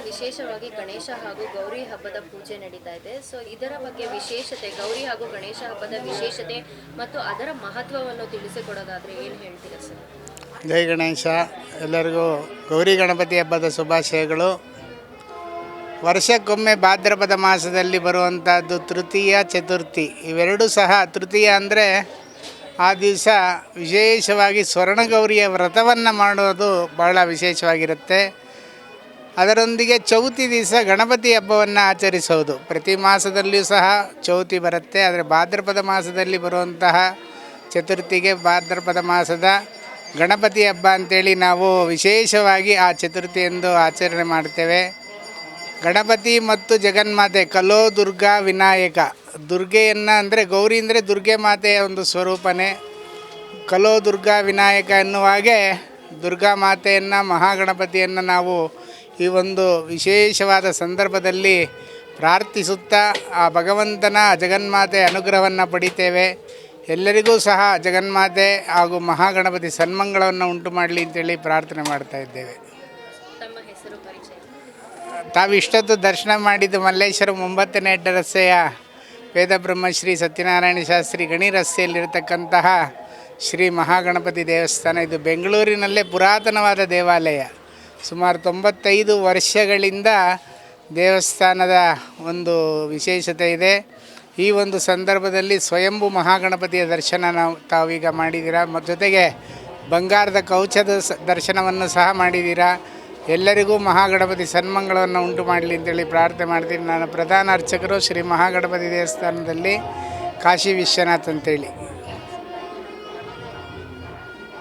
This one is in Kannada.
ವಿಶೇಷವಾಗಿ ಗಣೇಶ ಹಾಗೂ ಗೌರಿ ಹಬ್ಬದ ಪೂಜೆ ನಡೀತಾ ಇದೆ. ಸೊ ಇದರ ಬಗ್ಗೆ ವಿಶೇಷತೆ, ಗೌರಿ ಹಾಗೂ ಗಣೇಶ ಹಬ್ಬದ ವಿಶೇಷತೆ ಮತ್ತು ಅದರ ಮಹತ್ವವನ್ನು ತಿಳಿಸಿಕೊಡೋದಾದ್ರೆ ಏನು ಹೇಳ್ತೀರಾ ಸರ್? ಜೈ ಗಣೇಶ. ಎಲ್ಲರಿಗೂ ಗೌರಿ ಗಣಪತಿ ಹಬ್ಬದ ಶುಭಾಶಯಗಳು. ವರ್ಷಕ್ಕೊಮ್ಮೆ ಭಾದ್ರಪದ ಮಾಸದಲ್ಲಿ ಬರುವಂಥದ್ದು ತೃತೀಯ ಚತುರ್ಥಿ. ಇವೆರಡೂ ಸಹ ತೃತೀಯ ಅಂದರೆ ಆ ದಿವಸ ವಿಶೇಷವಾಗಿ ಸ್ವರ್ಣಗೌರಿಯ ವ್ರತವನ್ನು ಮಾಡೋದು ಬಹಳ ವಿಶೇಷವಾಗಿರುತ್ತೆ. ಅದರೊಂದಿಗೆ ಚೌತಿ ದಿವಸ ಗಣಪತಿ ಹಬ್ಬವನ್ನು ಆಚರಿಸೋದು. ಪ್ರತಿ ಮಾಸದಲ್ಲಿಯೂ ಸಹ ಚೌತಿ ಬರುತ್ತೆ. ಆದರೆ ಭಾದ್ರಪದ ಮಾಸದಲ್ಲಿ ಬರುವಂತಹ ಚತುರ್ಥಿಗೆ ಭಾದ್ರಪದ ಮಾಸದ ಗಣಪತಿ ಹಬ್ಬ ಅಂತೇಳಿ ನಾವು ವಿಶೇಷವಾಗಿ ಆ ಚತುರ್ಥಿಯೆಂದು ಆಚರಣೆ ಮಾಡ್ತೇವೆ. ಗಣಪತಿ ಮತ್ತು ಜಗನ್ಮಾತೆ, ಕಲೋ, ದುರ್ಗಾ, ವಿನಾಯಕ. ದುರ್ಗೆಯನ್ನು ಅಂದರೆ ಗೌರಿ ಅಂದರೆ ದುರ್ಗೆ ಮಾತೆಯ ಒಂದು ಸ್ವರೂಪನೇ. ಕಲೋ, ದುರ್ಗಾ, ವಿನಾಯಕ ಎನ್ನುವಾಗೆ ದುರ್ಗಾ ಮಾತೆಯನ್ನು, ಮಹಾಗಣಪತಿಯನ್ನು ನಾವು ಈ ಒಂದು ವಿಶೇಷವಾದ ಸಂದರ್ಭದಲ್ಲಿ ಪ್ರಾರ್ಥಿಸುತ್ತಾ ಆ ಭಗವಂತನ ಜಗನ್ಮಾತೆ ಅನುಗ್ರಹವನ್ನು ಪಡಿತೇವೆ. ಎಲ್ಲರಿಗೂ ಸಹ ಜಗನ್ಮಾತೆ ಹಾಗೂ ಮಹಾಗಣಪತಿ ಸನ್ಮಂಗಳವನ್ನು ಉಂಟು ಮಾಡಲಿ ಅಂತೇಳಿ ಪ್ರಾರ್ಥನೆ ಮಾಡ್ತಾ ಇದ್ದೇವೆ. ತಾವಿಷ್ಟೊತ್ತು ದರ್ಶನ ಮಾಡಿದ್ದು ಮಲ್ಲೇಶ್ವರ ಒಂಬತ್ತನೇ ಅಡ್ಡ ರಸ್ತೆಯ ವೇದ ಬ್ರಹ್ಮಶ್ರೀ ಸತ್ಯನಾರಾಯಣ ಶಾಸ್ತ್ರಿ ಗಣಿ ರಸ್ತೆಯಲ್ಲಿರತಕ್ಕಂತಹ ಶ್ರೀ ಮಹಾಗಣಪತಿ ದೇವಸ್ಥಾನ. ಇದು ಬೆಂಗಳೂರಿನಲ್ಲೇ ಪುರಾತನವಾದ ದೇವಾಲಯ. ಸುಮಾರು ತೊಂಬತ್ತೈದು ವರ್ಷಗಳಿಂದ ದೇವಸ್ಥಾನದ ಒಂದು ವಿಶೇಷತೆ ಇದೆ. ಈ ಒಂದು ಸಂದರ್ಭದಲ್ಲಿ ಸ್ವಯಂಭು ಮಹಾಗಣಪತಿಯ ದರ್ಶನ ನಾವು ತಾವೀಗ ಮಾಡಿದ್ದೀರಾ? ಮತ್ತು ಜೊತೆಗೆ ಬಂಗಾರದ ಕೌಚದ ಸ, ದರ್ಶನವನ್ನು ಸಹ ಮಾಡಿದ್ದೀರಾ? ಎಲ್ಲರಿಗೂ ಮಹಾಗಣಪತಿ ಸನ್ಮಂಗಳವನ್ನು ಉಂಟು ಮಾಡಲಿ ಅಂತೇಳಿ ಪ್ರಾರ್ಥನೆ ಮಾಡ್ತೀನಿ. ನಾನು ಪ್ರಧಾನ ಅರ್ಚಕರು ಶ್ರೀ ಮಹಾಗಣಪತಿ ದೇವಸ್ಥಾನದಲ್ಲಿ ಕಾಶಿ ವಿಶ್ವನಾಥ್ ಅಂತೇಳಿ.